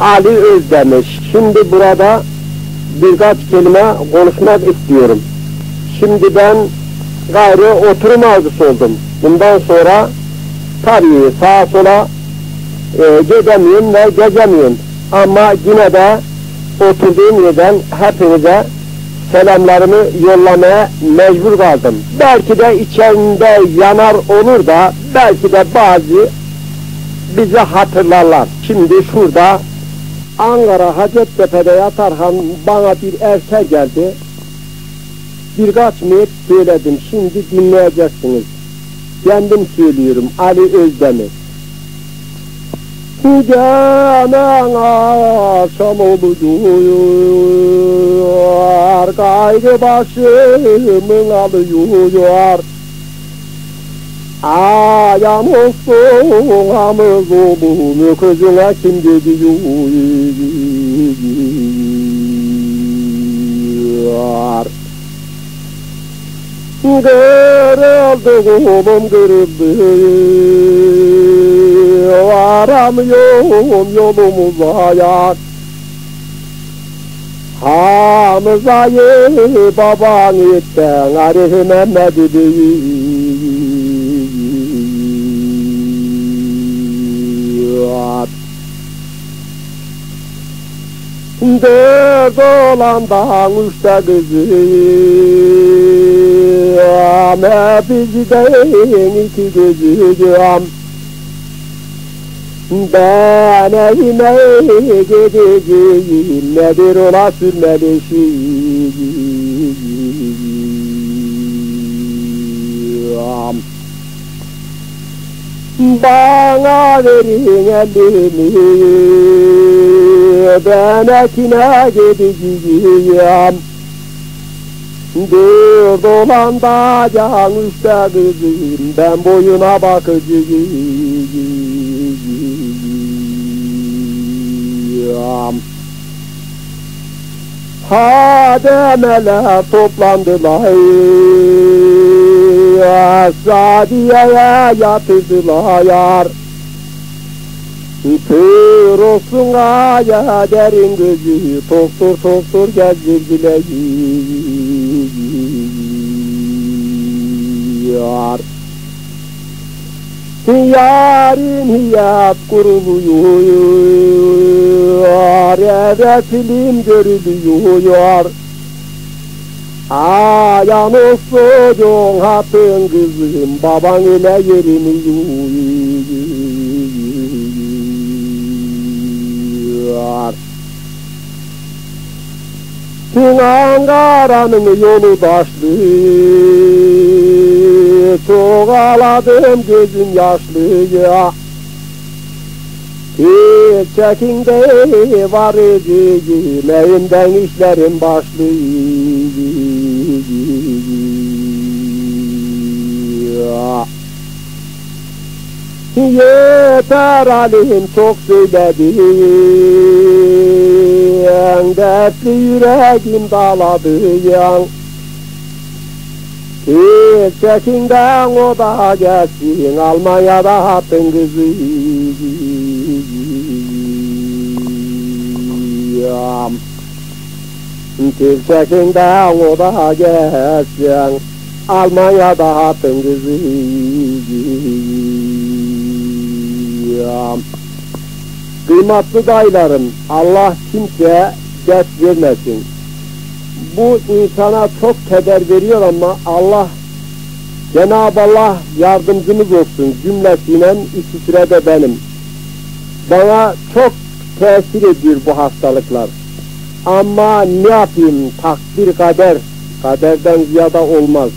Ali Özdemir. Şimdi burada birkaç kelime konuşmak istiyorum. Şimdi ben gayrı oturum avcısı oldum. Bundan sonra tabii sağa sola e, gidemiyorum ve gezemiyorum. Ama yine de oturduğum yerden hepinize selamlarımı yollamaya mecbur kaldım. Belki de içerisinde yanar olur da belki de bazı bizi hatırlarlar. Şimdi şurada Ankara Hacettepe'de yatarken bana bir eser geldi. Birkaç meyit söyledim. Şimdi dinleyeceksiniz. Kendim söylüyorum. Ali Özdemir. Canan akşam oluyor, gayrı başımın alıyor. Ayağım olsun amız olun, kızına kim gidiyor? Kırıldı kolum kırıldı. Varamıyorum yolumuza yar Hamza'yı baban etten Arif Mehmet'i Dört olandan üçte kızı. Ama bizden iki gözüm Ben evime gideceğim Nedir ola sürmeli şiam Bana verin elini Ben ekine gideceğim. Dört olan da can üstte kızım Ben boyuna bakacağım. Hademeler toplandılar Sadiye'ye yatırdılar Kör olsun aya derin gözü Toktur toktur gezdirdiler yar Yarın hiyat kuruluyor Evet film görülüyor. Ayan olsun hatın kızım Baban ile yerini yuyuyor Tüm Ankara'nın yolu taşlı Çok ağladım gözüm yaşlı ya Hiç çekinde var edeceğim Evimden işlerim başlıyor Yeter alim çok söyledin Dertli yüreğim dağladıyan Hiç çekinden o da gelsin Almanya'da hattın kızı. Hiç çekinden o da gelsin Almanya'da hattın kızı. Kıymatlı dayılarım, Allah kimseye dert vermesin. Bu insana çok keder veriyor ama Allah, Cenab-ı Allah yardımcımız olsun cümlesiyle iki sürede benim. Bana çok tesir ediyor bu hastalıklar. Ama ne yapayım takdir kader, kaderden ziyada olmaz.